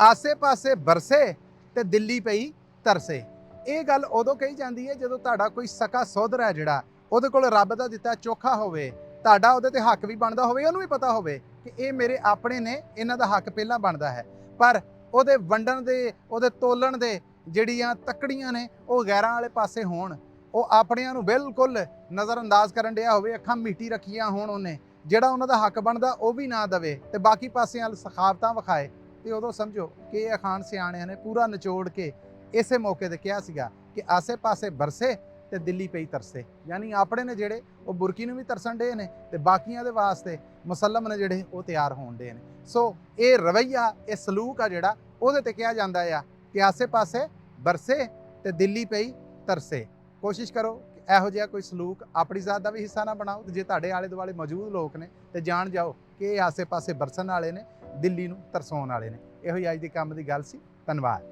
ਆਸੇ-ਪਾਸੇ ਬਰਸੇ ਤੇ ਦਿੱਲੀ ਪਈ ਤਰਸੇ। ਇਹ ਗੱਲ ਉਦੋਂ ਕਹੀ ਜਾਂਦੀ ਹੈ ਜਦੋਂ ਤੁਹਾਡਾ ਕੋਈ ਸਕਾ ਸੋਦਰ ਹੈ ਜਿਹੜਾ, ਉਹਦੇ ਕੋਲ ਰੱਬ ਦਾ ਦਿੱਤਾ ਚੋਖਾ ਹੋਵੇ, ਤੁਹਾਡਾ ਉਹਦੇ ਤੇ ਹੱਕ ਵੀ ਬਣਦਾ ਹੋਵੇ, ਉਹਨੂੰ ਵੀ ਪਤਾ ਹੋਵੇ ਕਿ ਇਹ ਮੇਰੇ ਆਪਣੇ ਨੇ, ਇਹਨਾਂ ਦਾ ਹੱਕ ਪਹਿਲਾਂ ਬਣਦਾ ਹੈ। ਪਰ ਉਹਦੇ ਵੰਡਣ ਦੇ, ਉਹਦੇ ਤੋਲਣ ਦੇ ਜਿਹੜੀਆਂ ਤੱਕੜੀਆਂ ਨੇ, ਉਹ ਗੈਰਾਂ ਵਾਲੇ ਪਾਸੇ ਹੋਣ। ਉਹ ਆਪਣਿਆਂ ਨੂੰ ਬਿਲਕੁਲ ਨਜ਼ਰਅੰਦਾਜ਼ ਕਰਨ ਡਿਆ ਹੋਵੇ, ਅੱਖਾਂ ਮੀਟੀ ਰੱਖੀਆਂ ਹੋਣ ਉਹਨੇ। ਜਿਹੜਾ ਉਹਨਾਂ ਦਾ ਹੱਕ ਬਣਦਾ, ਉਹ ਵੀ ਨਾ ਦਵੇ ਤੇ ਬਾਕੀ ਪਾਸਿਆਂ ਵੱਲ ਸਖਾਵਤਾਂ ਵਿਖਾਏ। ਤੇ ਉਦੋਂ ਸਮਝੋ ਕਿ ਇਹ ਅਖਾਨ ਸਿਆਣਿਆਂ ਨੇ ਪੂਰਾ ਨਿਚੋੜ ਕੇ ਇਸੇ ਮੌਕੇ ਤੇ ਕਿਹਾ ਸੀਗਾ ਕਿ ਆਸੇ-ਪਾਸੇ ਬਰਸੇ ਤੇ ਦਿੱਲੀ ਪਈ ਤਰਸੇ। ਯਾਨੀ ਆਪਣੇ ਨੇ ਜਿਹੜੇ, ਉਹ ਬੁਰਕੀ ਨੂੰ ਵੀ ਤਰਸਣ ਡੇ ਨੇ ਤੇ ਬਾਕੀਆਂ ਦੇ ਵਾਸਤੇ ਮੁਸਲਮ ਨੇ ਜਿਹੜੇ, ਉਹ ਤਿਆਰ ਹੋਣ ਡੇ ਨੇ। ਸੋ ਇਹ ਰਵਈਆ, ਇਹ ਸਲੂਕ ਆ ਜਿਹੜਾ, ਉਹਦੇ ਤੇ ਕਿਹਾ ਜਾਂਦਾ ਆ ਕਿ ਆਸੇ-ਪਾਸੇ ਬਰਸੇ ਤੇ ਦਿੱਲੀ ਪਈ ਤਰਸੇ। ਕੋਸ਼ਿਸ਼ ਕਰੋ ਕਿ ਇਹੋ ਜਿਹਾ ਕੋਈ ਸਲੂਕ ਆਪਣੀ ਜ਼ਾਤ ਦਾ ਵੀ ਹਿੱਸਾ ਨਾ ਬਣਾਓ ਤੇ ਜੇ ਤੁਹਾਡੇ ਆਲੇ ਦੁਆਲੇ ਮੌਜੂਦ ਲੋਕ ਨੇ ਤੇ ਜਾਣ ਜਾਓ ਕਿ ਇਹ ਆਸੇ-ਪਾਸੇ ਬਰਸਣ ਵਾਲੇ ਨੇ ਦਿੱਲੀ ਨੂੰ ਤਰਸਾਉਣ ਵਾਲੇ ਨੇ। ਇਹੋ ਹੀ ਅੱਜ ਦੇ ਕੰਮ ਦੀ ਗੱਲ ਸੀ। ਧੰਨਵਾਦ।